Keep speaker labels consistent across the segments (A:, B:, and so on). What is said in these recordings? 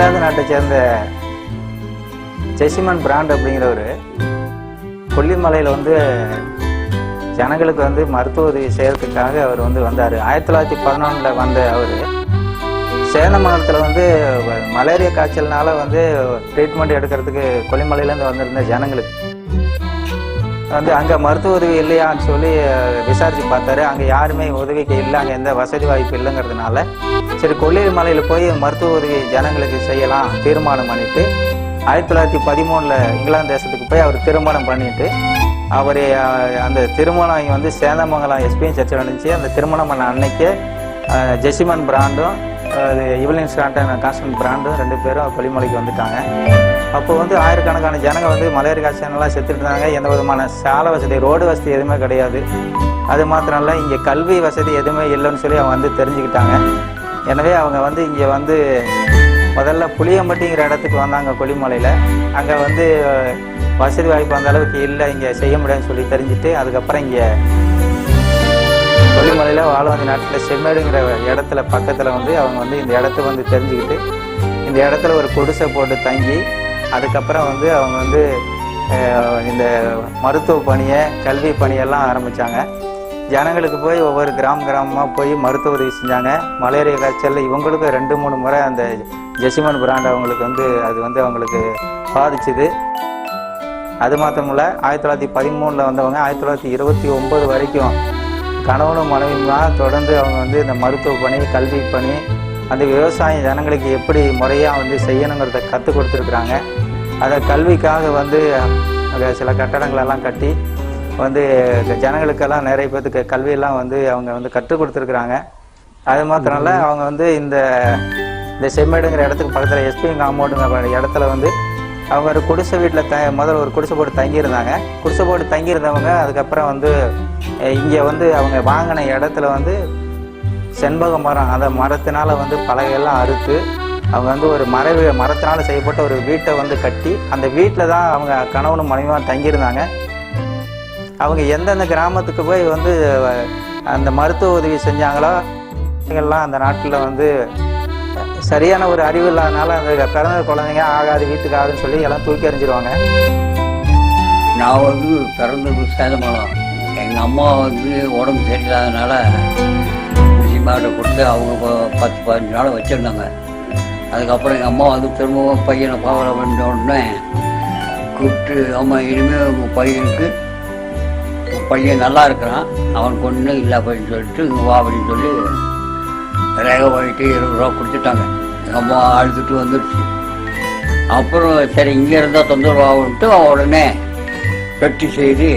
A: இங்கிலாந்து நாட்டை சேர்ந்த ஜெசிமன் பிராண்ட் அப்படிங்கிறவர் கொல்லிமலையில் வந்து ஜனங்களுக்கு வந்து மருத்துவ உதவி செய்யறதுக்காக அவர் வந்து வந்தார். ஆயிரத்தி தொள்ளாயிரத்தி பதினொன்றில் வந்த அவர் சேதமங்கலத்தில் வந்து மலேரியா காய்ச்சல்னால வந்து ட்ரீட்மெண்ட் எடுக்கிறதுக்கு கொல்லிமலையிலேருந்து வந்திருந்த ஜனங்களுக்கு வந்து அங்கே மருத்துவ உதவி இல்லையான்னு சொல்லி விசாரித்து விசாரிச்சு பார்த்தாரு. அங்கே யாருமே உதவிக்கு இல்லை அங்கே எந்த வசதி வாய்ப்பு இல்லைங்கிறதுனால சரி கொல்லிமலையில் மலையில் போய் மருத்துவ உதவி ஜனங்களுக்கு செய்யலாம் தீர்மானம் பண்ணிட்டு ஆயிரத்தி தொள்ளாயிரத்தி பதிமூணில் இங்கிலாந்து தேசத்துக்கு போய் அவர் திருமணம் பண்ணிட்டு அவர் அந்த திருமணம் வந்து சேந்தமங்கலம் எஸ்பிஎன் சர்ச்சில் நடந்துச்சு. அந்த திருமணம் பண்ண அன்னைக்கே ஜெசிமன் பிராண்டும் அது இவலின் ஸ்டாண்டன் காசன் பிராண்டும் ரெண்டு பேரும் கொல்லிமலைக்கு வந்துட்டாங்க. அப்போ வந்து ஆயிரக்கணக்கான ஜனங்க வந்து மலேரியா காசனெல்லாம் செத்துட்டு இருந்தாங்க. எந்த விதமான சாலை வசதி ரோடு வசதி எதுவுமே கிடையாது. அது மாத்திரம் இல்லை இங்கே கல்வி வசதி எதுவுமே இல்லைன்னு சொல்லி அவங்க வந்து தெரிஞ்சுக்கிட்டாங்க. எனவே அவங்க வந்து இங்கே வந்து முதல்ல புளியம்பட்டிங்கிற இடத்துக்கு வந்தாங்க கொல்லிமலையில். அங்கே வந்து வசதி வாய்ப்பு அந்த அளவுக்கு இல்லை இங்கே செய்ய முடியாதுன்னு சொல்லி தெரிஞ்சுட்டு அதுக்கப்புறம் இங்கே கொல்லிமலையில் வாழவந்தி நாட்டில் செம்மேடுங்கிற இடத்துல பக்கத்தில் வந்து அவங்க வந்து இந்த இடத்த வந்து தெரிஞ்சுக்கிட்டு இந்த இடத்துல ஒரு குடிசை போட்டு தங்கி அதுக்கப்புறம் வந்து அவங்க வந்து இந்த மருத்துவ பணியை கல்வி பணியெல்லாம் ஆரம்பித்தாங்க ஜனங்களுக்கு போய் ஒவ்வொரு கிராம கிராமமாக போய் மருத்துவ உதவி செஞ்சாங்க. மலேரியா காய்ச்சல் இவங்களுக்கும் ரெண்டு மூணு முறை அந்த ஜெசிமன் பிராண்ட் அவங்களுக்கு வந்து அது வந்து அவங்களுக்கு பாதிச்சுது. அது மாத்திரமில்ல ஆயிரத்தி தொள்ளாயிரத்தி பதிமூணில் வந்தவங்க ஆயிரத்தி தொள்ளாயிரத்தி இருபத்தி ஒம்பது வரைக்கும் கணவனும் மனைவியுமா தொடர்ந்து அவங்க வந்து இந்த மருத்துவ பணி கல்வி பணி அந்த விவசாயம் ஜனங்களுக்கு எப்படி முறையாக வந்து செய்யணுங்கிறத கற்றுக் கொடுத்துருக்குறாங்க. அதை கல்விக்காக வந்து அங்க சில கட்டடங்களெல்லாம் கட்டி வந்து ஜனங்களுக்கெல்லாம் நிறைய பேர்த்துக்கு கல்வியெல்லாம் வந்து அவங்க வந்து கற்றுக் கொடுத்துருக்குறாங்க. அது மாத்திரம் இல்ல அவங்க வந்து இந்த இந்த செம்மேடுங்கிற இடத்துக்கு பக்கத்தில் எஸ்பி காம்பவுண்டுங்கிற இடத்துல வந்து அவங்க ஒரு குடிசை வீட்டில் த முதல்ல ஒரு குடிசை போட்டு தங்கியிருந்தாங்க. குடிசை போட்டு தங்கியிருந்தவங்க அதுக்கப்புறம் வந்து இங்கே வந்து அவங்க வாங்கின இடத்துல வந்து செண்பக மரம் அந்த மரத்தினால வந்து பலகையெல்லாம் அறுத்து அவங்க வந்து ஒரு மர மரத்தினால் செய்யப்பட்ட ஒரு வீட்டை வந்து கட்டி அந்த வீட்டில் தான் அவங்க கணவனும் மனைவியும் தங்கியிருந்தாங்க. அவங்க எந்தெந்த கிராமத்துக்கு போய் வந்து அந்த மருத்துவ உதவி செஞ்சாங்களோ எல்லாம் அந்த நாட்டில் வந்து சரியான ஒரு அறிவு இல்லாதனால அந்த பிறந்த குழந்தைங்க ஆகாது வீட்டுக்கு ஆகுதுன்னு சொல்லி எல்லாம் தூக்கி எறிஞ்சிருவாங்க.
B: நான் வந்து பிறந்தது சேதமலம் எங்கள் அம்மா வந்து உடம்பு சரியில்லாதனால மாட்டை கொடுத்து அவங்க பத்து பதினஞ்சு நாள் வச்சுருந்தாங்க. அதுக்கப்புறம் எங்கள் அம்மா வந்து திரும்பவும் பையனை பாவலை பண்ண உடனே கூப்பிட்டு அம்மா இனிமேல் உங்கள் பையனுக்கு பையன் நல்லா இருக்கிறான். அவனுக்கு ஒன்றும் இல்லை அப்படின்னு சொல்லிட்டு இங்கே வா அப்படின்னு சொல்லி ரேக வாங்கிட்டு இருபது ரூபா கொடுத்துட்டாங்க. எங்கள் அம்மா அழுதுட்டு வந்துடுச்சு அப்புறம் சரி இங்கே இருந்தால் தொந்தரவு ஆகுன்ட்டு அவன் உடனே பெட்டி செய்து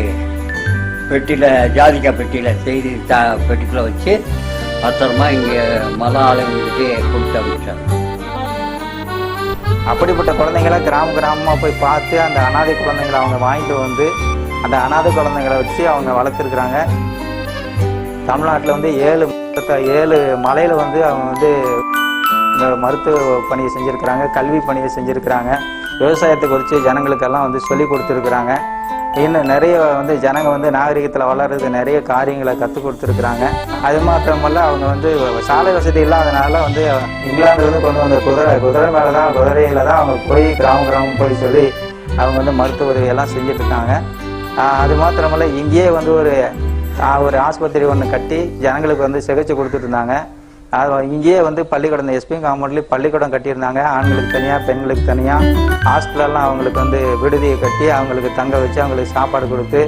B: பெட்டியில் ஜாதிக்காய் பெட்டியில் செய்தி தா பெட்டிக்குள்ளே வச்சு பத்திரமா இங்கே மத ஆளுங்கிட்டே கொடுத்து அனுப்பிச்சாங்க.
A: அப்படிப்பட்ட குழந்தைங்கள கிராம கிராமமாக போய் பார்த்து அந்த அனாதை குழந்தைங்களை அவங்க வாங்கிட்டு வந்து அந்த அனாதை குழந்தைங்களை வச்சு அவங்க வளர்த்துருக்குறாங்க. தமிழ்நாட்டில் வந்து ஏழு ஏழு மலையில் வந்து அவங்க வந்து மருத்துவ பணியை செஞ்சுருக்கிறாங்க கல்வி பணியை செஞ்சுருக்கிறாங்க. விவசாயத்தை குறித்து ஜனங்களுக்கெல்லாம் வந்து சொல்லி கொடுத்துருக்குறாங்க. இன்னும் நிறைய வந்து ஜனங்க வந்து நாகரிகத்தில் வளர்றது நிறைய காரியங்களை கற்றுக் கொடுத்துருக்குறாங்க. அது மாத்திரமல்ல அவங்க வந்து சாலை வசதி இல்லாதனால வந்து இங்கிலாந்துலேருந்து கொண்டு வந்த குதிரை குதிரை மேலே தான் குதிரையில் தான் அவங்க போய் கிராமம் கிராமம் போய் சொல்லி அவங்க வந்து மருத்துவ உதவியெல்லாம் செஞ்சிட்ருக்காங்க. அது மாத்திரமல்ல இங்கேயே வந்து ஒரு ஒரு ஆஸ்பத்திரி ஒன்று கட்டி ஜனங்களுக்கு வந்து சிகிச்சை கொடுத்துட்டு இருந்தாங்க இங்கேயே வந்து பள்ளிக்கூடம் இந்த எஸ்பி காம்பவுண்ட்லேயே பள்ளிக்கூடம் கட்டியிருந்தாங்க. ஆண்களுக்கு தனியாக பெண்களுக்கு தனியாக ஹாஸ்டலெல்லாம் அவங்களுக்கு வந்து விடுதியை கட்டி அவங்களுக்கு தங்க வச்சு அவங்களுக்கு சாப்பாடு கொடுத்து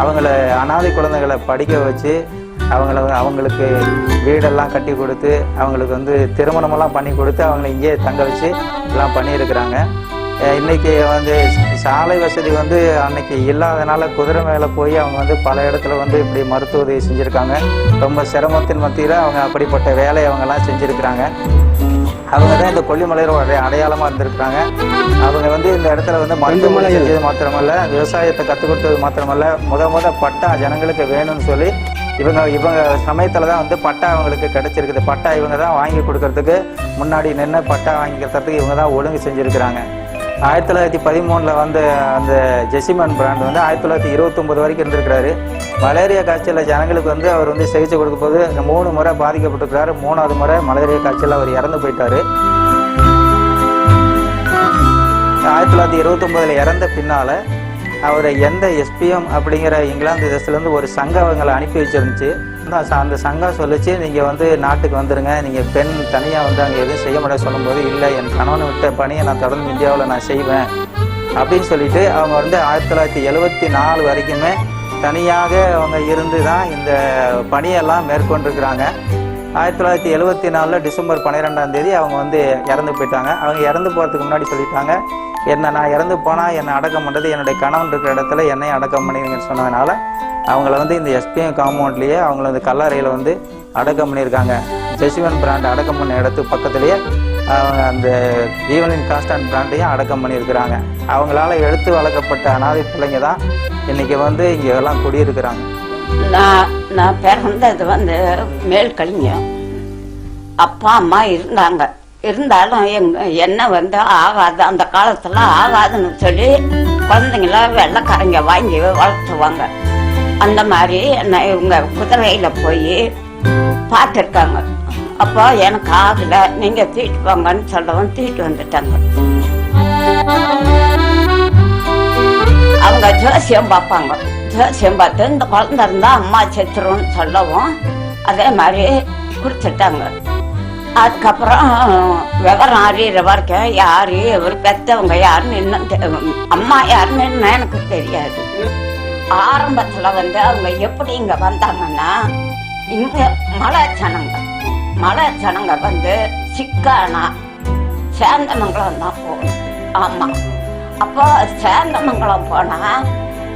A: அவங்கள அனாதை குழந்தைகளை படிக்க வச்சு அவங்கள அவங்களுக்கு வீடெல்லாம் கட்டி கொடுத்து அவங்களுக்கு வந்து திருமணமெல்லாம் பண்ணி கொடுத்து அவங்கள இங்கேயே தங்க வச்சு எல்லாம் பண்ணியிருக்கிறாங்க. இன்னைக்கு வந்து சாலை வசதி வந்து அன்னைக்கு இல்லாதனால குதிரை மேலே போய் அவங்க வந்து பல இடத்துல வந்து இப்படி மருத்துவ உதவி செஞ்சுருக்காங்க. ரொம்ப சிரமத்தின் மத்தியில் அவங்க அப்படிப்பட்ட வேலையை அவங்கெல்லாம் செஞ்சுருக்கிறாங்க. அவங்க தான் இந்த கொல்லிமலையோட அடையாளமாக இருந்திருக்கிறாங்க. அவங்க வந்து இந்த இடத்துல வந்து மருத்துவ உதவி செஞ்சது மாத்திரமல்ல விவசாயத்தை கற்றுக் கொடுத்தது மாத்திரமல்ல. முத முத பட்டா ஜனங்களுக்கு வேணும்னு சொல்லி இவங்க இவங்க சமயத்தில் தான் வந்து பட்டா அவங்களுக்கு கிடைச்சிருக்குது. பட்டா இவங்க தான் வாங்கி கொடுக்கறதுக்கு முன்னாடி நின்று பட்டா வாங்கி கொடுக்கறதுக்கு இவங்க தான் ஒழுங்கு செஞ்சுருக்கிறாங்க. ஆயிரத்தி தொள்ளாயிரத்தி பதிமூணில் வந்து அந்த ஜெசிமன் பிராண்ட் வந்து ஆயிரத்தி தொள்ளாயிரத்தி இருபத்தொம்போது வரைக்கும் இருந்திருக்கிறாரு. மலேரியா காய்ச்சலில் ஜனங்களுக்கு வந்து அவர் வந்து சிகிச்சை கொடுக்கும் போது மூணு முறை பாதிக்கப்பட்டிருக்கிறாரு. மூணாவது முறை மலேரியா காய்ச்சல் அவர் இறந்து போயிட்டாரு. ஆயிரத்தி தொள்ளாயிரத்தி இருபத்தொம்போதில் இறந்த பின்னால் அவர் எந்த எஸ்பிஎம் அப்படிங்கிற இங்கிலாந்து தேசத்துலேருந்து ஒரு சங்கம் அவங்களை அனுப்பி வச்சிருந்துச்சு. அந்த அந்த சங்கம் சொல்லிச்சு நீங்கள் வந்து நாட்டுக்கு வந்துடுங்க நீங்கள் பெண் தனியாக வந்து அங்கே எதுவும் செய்ய முடியாது சொல்லும்போது இல்லை என் கணவன் விட்ட பணியை நான் தொடர்ந்து இந்தியாவில் நான் செய்வேன். அப்படின்னு சொல்லிட்டு அவங்க வந்து ஆயிரத்தி தொள்ளாயிரத்தி எழுபத்தி நாலு வரைக்குமே தனியாக அவங்க இருந்து தான் இந்த பணியெல்லாம் மேற்கொண்டிருக்கிறாங்க. ஆயிரத்தி தொள்ளாயிரத்தி எழுபத்தி நாலில் டிசம்பர் பன்னிரெண்டாம் தேதி அவங்க வந்து இறந்து போயிட்டாங்க. அவங்க இறந்து போகிறதுக்கு முன்னாடி சொல்லிட்டாங்க என்ன நான் இறந்து போனால் என்னை அடக்கம் பண்ணுறது என்னுடைய கணவன் இருக்கிற இடத்துல என்னையும் அடக்கம் பண்ணிடுங்கன்னு சொன்னதுனால அவங்கள வந்து இந்த எஸ்பிஎம் காம்பவுண்ட்லேயே அவங்கள வந்து கல்லறையில் வந்து அடக்கம் பண்ணியிருக்காங்க. ஜெசிவன் பிராண்ட் அடக்கம் பண்ண இடத்து பக்கத்துலேயே அவங்க அந்த ஈவனின் கான்ஸ்டன்ட் பிராண்டையும் அடக்கம் பண்ணியிருக்கிறாங்க. அவங்களால எடுத்து வளர்க்கப்பட்ட அனாதை பிள்ளைங்க தான் இன்றைக்கி வந்து இங்கே எல்லாம் குடியிருக்கிறாங்க.
C: நான் பிறந்தது வந்து மேல் கலிங்கம் அப்பா அம்மா இருந்தாங்க. இருந்தாலும் எங்க என்ன வந்து ஆகாது. அந்த காலத்துல ஆகாதுன்னு சொல்லி குழந்தைங்கள வெள்ளைக்காரங்க வாங்கி வளர்த்துவாங்க. அந்த மாதிரி என்ன இவங்க குதிரையில போய் பார்த்துருக்காங்க. அப்போ எனக்கு ஆகல. நீங்க தீட்டு போங்கன்னு சொல்லவும் தீட்டு வந்துட்டாங்க. அவங்க ஜோசியம் பார்ப்பாங்க ஜோசியம் பார்த்து இந்த குழந்தை இருந்தா அம்மா செத்துரும்னு சொல்லவும் அதே மாதிரி கொடுத்துட்டாங்க அதுக்கப்புறம் விவரம் அறியிற வரைக்கும் யாரு இவர் பெத்தவங்க யாருன்னு இன்னும் அம்மா யாருன்னு எனக்கு தெரியாது. ஆரம்பத்துல வந்து அவங்க எப்படி இங்க வந்தாங்கன்னா இங்க மலை ஜனங்க மலை ஜனங்க வந்து சிக்கானா சேந்தமங்கலம் தான் போகணும். ஆமா. அப்போ சேந்தமங்கலம் போனா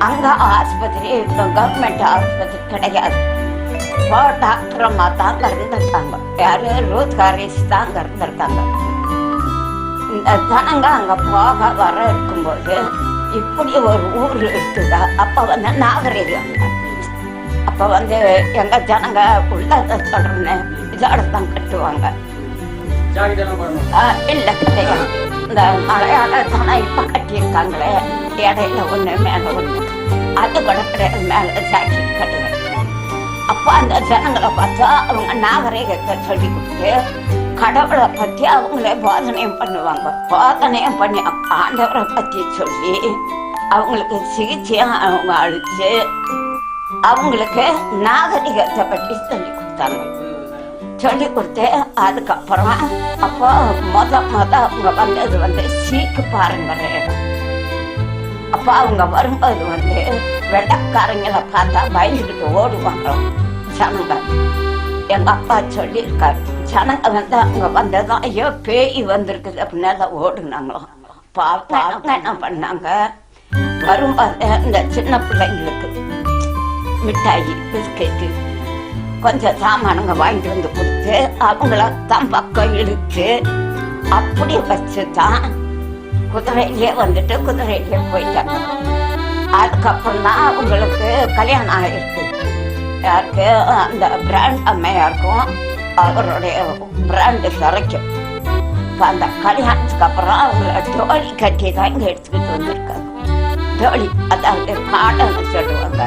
C: அங்க ஆஸ்பத்திரி கவர்மெண்ட் ஆஸ்பத்திரி கிடையாது. இப்போ டாக்டர் அம்மா தான் அங்க இருந்திருக்காங்க யாரு? ரூத் ஹாரிஸ் தான் அங்க இருந்திருக்காங்க இந்த ஜனங்க அங்க போக வர இருக்கும்போது இப்படி ஒரு ஊர் இருக்குதா? அப்ப வந்து நாகரிகம் அப்ப வந்து எங்க ஜனங்க உள்ள சொல்றேன்னு இதோட தான் கட்டுவாங்க. இல்லை கிடையாது இந்த மலையாள ஜனம் இப்போ கட்டியிருக்காங்களே இடையில ஒன்று மேலே ஒண்ணு அது கூட கிடையாது மேலே ஜாக்கெட் கிடையாது அப்ப அந்த ஜனங்களை பார்த்தா அவங்க நாகரிகத்தை சொல்லி கொடுத்து கடவுளை பற்றி அவங்களே போதனையும் பண்ணுவாங்க போதனையும் பண்ணி ஆண்டவரை பற்றி சொல்லி அவங்களுக்கு சிகிச்சையும் அவங்க அழிச்சு அவங்களுக்கு நாகரிகத்தை பற்றி சொல்லி கொடுத்தாங்க. சொல்லி கொடுத்து அதுக்கப்புறம் அப்போ முத முத அவங்க வந்தது வந்து சீக்கு பாருங்கிற இடம் அப்போ அவங்க வரும்போது வந்து வெள்ளக்காரங்களை பார்த்தா பயந்துக்கிட்டு ஓடுவாங்க ஜனங்க எங்க அப்பா சொல்லியிருக்காரு ஜனங்க வந்து அவங்க வந்ததும் ஐயோ பேய் வந்திருக்குது அப்படின்னு ஓடுனாங்களாம் அப்போ அப்ப அவங்க என்ன பண்ணாங்க வரும்போது இந்த சின்ன பிள்ளைங்களுக்கு மிட்டாயி பிஸ்கெட்டு கொஞ்சம் சாமானுங்க வாங்கிட்டு வந்து கொடுத்து அவங்கள தம் பக்கம் இழுத்து அப்படி வச்சு தான் குதிரையிலே வந்துட்டு குதிரையிலே போயிட்டாங்க. அதுக்கப்புறம் தான் அவங்களுக்கு கல்யாணம் ஆயிருக்கு. யாருக்கு? அந்த பிராண்ட் அம்மையாருக்கும் அவருடைய பிராண்டு கிடைக்கும் இப்போ அந்த கல்யாணத்துக்கு அப்புறம் அவங்கள டோலி கட்டி தான் இங்கே எடுத்துக்கிட்டு வந்திருக்காங்க. டோலி அதாவது மாடன்னு சொல்லுவாங்க.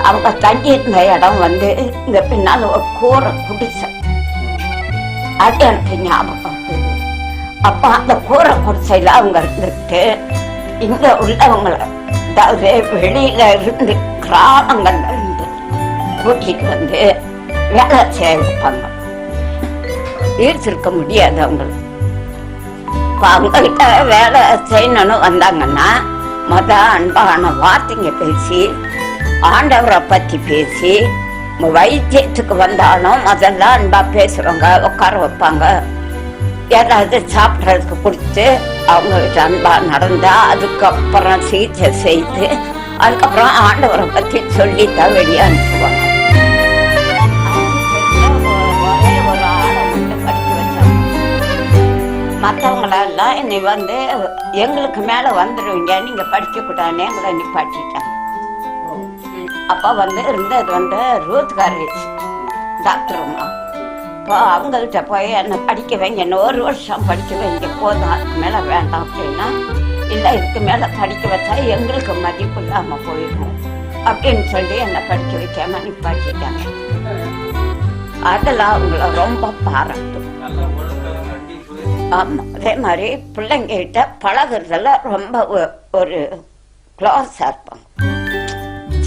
C: அவங்க தங்கி இருந்த இடம் வந்து இங்க பின்னால ஒரு கூரை குடிசை. அது எனக்கு ஞாபகம் அப்ப அந்த கூரை குடிசையில அவங்க இருந்துட்டு இங்க உள்ளவங்களை அதாவது வெளியில இருந்து கிராமங்கள்ல இருந்து கூட்டிட்டு வந்து வேலை செய்ய வைப்பாங்க ஈர்த்திருக்க முடியாது அவங்களுக்கு இப்ப அவங்கள்ட்ட வேலை செய்யணும்னு வந்தாங்கன்னா மொத அன்பான வார்த்தைங்க பேசி ஆண்டவரை பத்தி பேசி வைத்தியத்துக்கு வந்தாலும் முதல்ல அன்பா பேசுறவங்க உட்கார வைப்பாங்க. ஏதாவது சாப்பிட்றதுக்கு கொடுத்து அவங்ககிட்ட அன்பா நடந்தா அதுக்கப்புறம் சிகிச்சை செய்து அதுக்கப்புறம் ஆண்டவரை பத்தி சொல்லித்தான் வெளியே அனுப்புவாங்க. மற்றவங்களெல்லாம் என்னை வந்து எங்களுக்கு மேலே வந்துடுவீங்க நீங்கள் படிக்கக்கூடாதுன்னு எங்களை நிப்பாட்டிட்டாங்க. அப்போ வந்து இருந்தது வந்து ரூத் காலேஜ். டாக்டர் அம்மா இப்போ அவங்கள்ட்ட போய் என்னை படிக்க வைங்க இன்னும் ஒரு வருஷம் படிக்க வைங்க போதும் அதுக்கு மேலே வேண்டாம் அப்படின்னா இல்லை இதுக்கு மேலே படிக்க வச்சா எங்களுக்கு மதிப்பு இல்லாமல் போயிடும் அப்படின்னு சொல்லி என்னை படிக்க வைக்காம நிப்பாட்டிட்டாங்க. அதெல்லாம் அவங்கள ரொம்ப பாராட்டும். ஆமாம் அதே மாதிரி பிள்ளைங்கிட்ட பழகுறதெல்லாம் ரொம்ப ஒரு க்ளோஸாக இருப்பாங்க.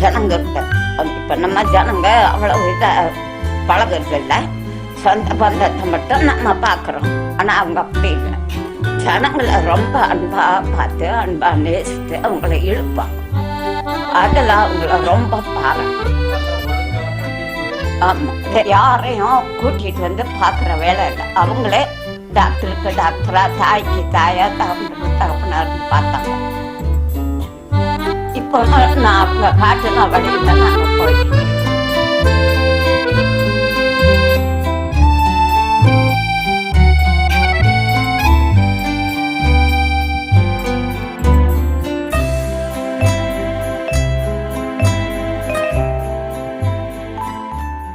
C: ஜனங்கள்கிட்ட. இப்ப நம்ம ஜனங்க அவ்வளவு இதா பழகுறது சொந்த பந்தத்தை மட்டும் நம்ம பார்க்குறோம் ஆனா அவங்க அப்படி இல்லை. ஜனங்களை ரொம்ப அன்பா பார்த்து அன்பா நேசித்து அவங்கள இழுப்பாங்க. அதெல்லாம் அவங்கள ரொம்ப பாருங்க யாரையும் கூட்டிட்டு வந்து பாக்குற வேலை இல்லை. அவங்களே டாக்டருக்கு டாக்டரா தாய்க்கு தாயா தகப்பனுக்கு தகப்பனாருன்னு பார்த்தாங்க. இப்போ நான் அவங்க காட்டுன வழியில நாங்க போயிட்டு இருக்கோம்.